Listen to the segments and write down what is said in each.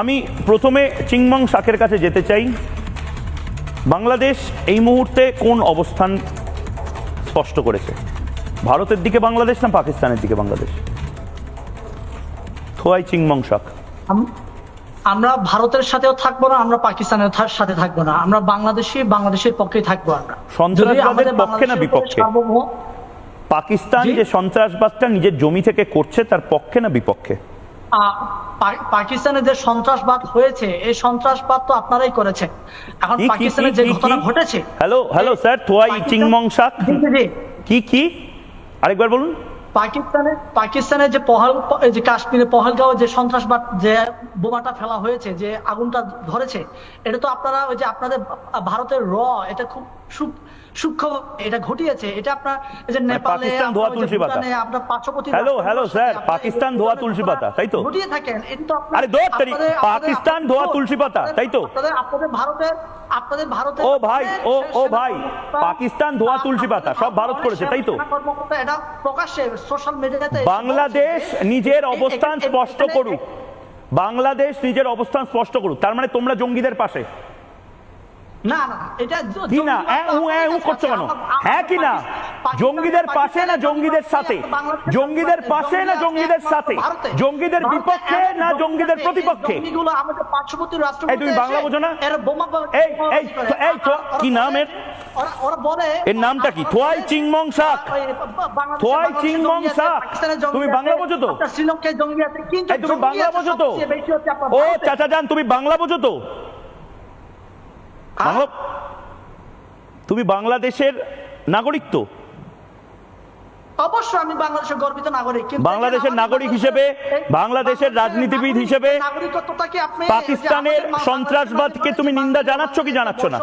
আমি প্রথমে চিংমং শাকের কাছে যেতে চাই। বাংলাদেশ এই মুহূর্তে কোন অবস্থান স্পষ্ট করেছে? ভারতের দিকে বাংলাদেশ না পাকিস্তানের দিকে বাংলাদেশ? থোয়াই চিংমং শাক আমরা ভারতের সাথেও থাকব না আমরা পাকিস্তানের সাথে থাকব না। আমরা বাংলাদেশি বাংলাদেশের পক্ষেই থাকব আমরা। সন্ত্রাসবাদের পক্ষে না বিপক্ষে? পাকিস্তান যে সন্ত্রাসবাদটা নিজের জমি থেকে করছে তার পক্ষে না বিপক্ষে? পাকিস্তানে যে সন্ত্রাসবাদ হয়েছে এই সন্ত্রাসবাদ তো আপনারাই করেছেন। এখন পাকিস্তানে যে ঘটনা ঘটেছে হ্যালো হ্যালো স্যার থোয়াই চিংমং শাক। কি কি? আরেকবার বলুন। পাকিস্তানে পাকিস্তানে যে পহল এই যে কাশ্মীরে পহলগাঁও যে সন্ত্রাসবাদ যে বোমাটা ফেলা হয়েছে যে আগুনটা ধরেছে এটা তো আপনারা ওই যে আপনাদের ভারতের র এটা খুব সূক- সূক্ষ্ম এটা ঘটিয়েছে এটা আপনার যে নেপালে মানে পাকিস্তান আপনার পাতা। পার্শ্ববর্তী হ্যালো, হ্যালো, স্যার, পাকিস্তান ধোয়া তুলসী পাতা, তাই তো? ঘটিয়ে থাকেন এটা তো আরে দোস্ত পাকিস্তান ধোয়া তুলসী পাতা, তাই তো? আপনাদের আপনাদের ভারতের আপনাদের ভারতের ও ভাই, ও, ও ভাই, পাকিস্তান ধোয়া তুলসী পাতা, সব ভারত করেছে, তাই তো? এটা প্রকাশ্যে সোশ্যাল মিডিয়াতে বাংলাদেশ নিজের অবস্থান স্পষ্ট করুক। বাংলাদেশ নিজের অবস্থান স্পষ্ট করুক। তার মানে তোমরা জঙ্গিদের পাশে। না না এটা কি না উ উ আমাদের করছ কেন হ্যাঁ কি না জঙ্গিদের পাশে না জঙ্গিদের সাথে জঙ্গিদের পাশে না জঙ্গিদের সাথে জঙ্গিদের বিপক্ষে না জঙ্গিদের প্রতিপক্ষে আমাদের পার্শ্ববর্তী রাষ্ট্র এই তুমি বাংলা বোঝো না? এরা বোমা এই, এই, তো, এই, কি নাম এর? ওরা ওরা বলে এর নামটা কি? থোয়াই চিংমং শাক। ওই বা- থোয়াই চিংমং শাক। তুমি বাংলা বোঝো তো? আপনার শ্রীলঙ্কায় জঙ্গি আছে কিন্তু তুমি বাংলা বোঝো তো ও। চাচা যান তুমি বাংলা বোঝো তো তুমি বাংলাদেশের নাগরিক তো। অবশ্যই আমি বাংলাদেশের গর্বিত নাগরিক বাংলাদেশের নাগরিক হিসেবে, বাংলাদেশের রাজনীতিবিদ হিসেবে, নাগরিকত্বটাকে আপনি পাকিস্তানের সন্ত্রাসবাদকে তুমি নিন্দা জানাচ্ছ কি জানাচ্ছ না?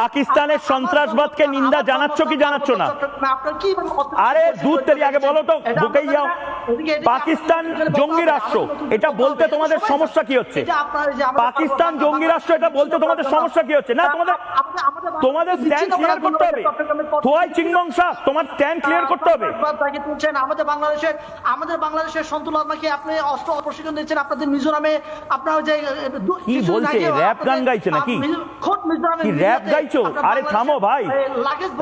পাকিস্তানের সন্ত্রাসবাদকে নিন্দা জানাচ্ছ কি জানাচ্ছ না? আরে দুধ তেরি আগে বলো তো বুকেই যাও। পাকিস্তান জঙ্গি রাষ্ট্র এটা বলতে তোমাদের সমস্যা কি হচ্ছে? পাকিস্তান জঙ্গি রাষ্ট্র এটা বলতে তোমাদের সমস্যা কি হচ্ছে? না তোমাদের তোমাদের স্ট্যান্ড ক্লিয়ার করতে হবে। চিংমং শাক তোমার স্ট্যান্ড ক্লিয়ার করতে হবে। তাকে তুলছেন আমাদের বাংলাদেশের আমাদের বাংলাদেশের সন্তুলন নাকি আপনি অস্ত্র প্রশিক্ষণ দিচ্ছেন আপনাদের মিজোরামে আপনার যে কি বলছে? র‍্যাপ গান গাইছে নাকি? খোদ মিজোরামে কি র‍্যাপ গাইছো আরে থামো ভাই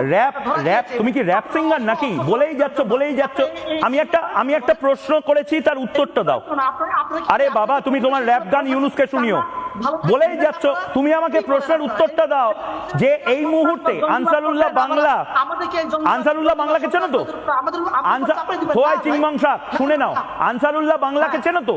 র‍্যাপ র‍্যাপ তুমি কি র‍্যাপ সিঙ্গার নাকি বলেই যাচ্ছ বলেই যাচ্ছ আমি একটা আমি একটা প্রশ্ন করেছি তার উত্তরটা দাও আরে বাবা তুমি তোমার র‍্যাপ গান ইউনুসকে শুনিও। বলেই যাচ্ছ তুমি আমাকে প্রশ্নের উত্তরটা দাও যে এই মুহূর্তে আনসারুল্লাহ বাংলা আনসারুল্লাহ বাংলাকে চেনো তো? আনসার হোয়াই দিবেন। থোয়াই না, ভাই। চিংমং শাক শুনে নাও। আনসারুল্লাহ বাংলাকে চেনো তো?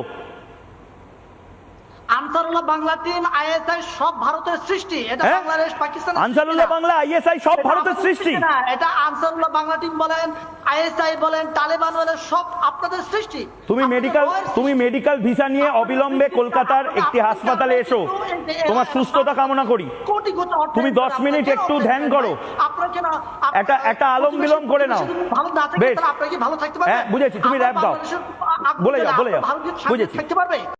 আনসারুল্লাহ বাংলা টিম আইএসআই সব ভারতের সৃষ্টি। এটা হ্যাঁ? বাংলাদেশ পাকিস্তান আনসারুল্লাহ বাংলা আইএসআই সব ভারতের সৃষ্টি। না। এটা আনসারুল্লাহ বাংলা টিম বলেন আইএসআই বলেন তালেবান বলেন সব আপনাদের সৃষ্টি। তুমি মেডিকেল তুমি মেডিকেল ভিসা নিয়ে অবিলম্বে কলকাতার একটি হাসপাতালে এসো। তোমার সুস্থতা কামনা করি। তুমি ইনকাম 10 মিনিট একটু ধ্যান করো। একটা- একটা আলম বিলম করে নাও। ভালো না। কি ভালো থাকতে পারবেন? হ্যাঁ, বুঝেছি, তুমি। বাংলাদেশের- বলে যাও, বলে যাও। বুঝেছি। থাকতে পারবে?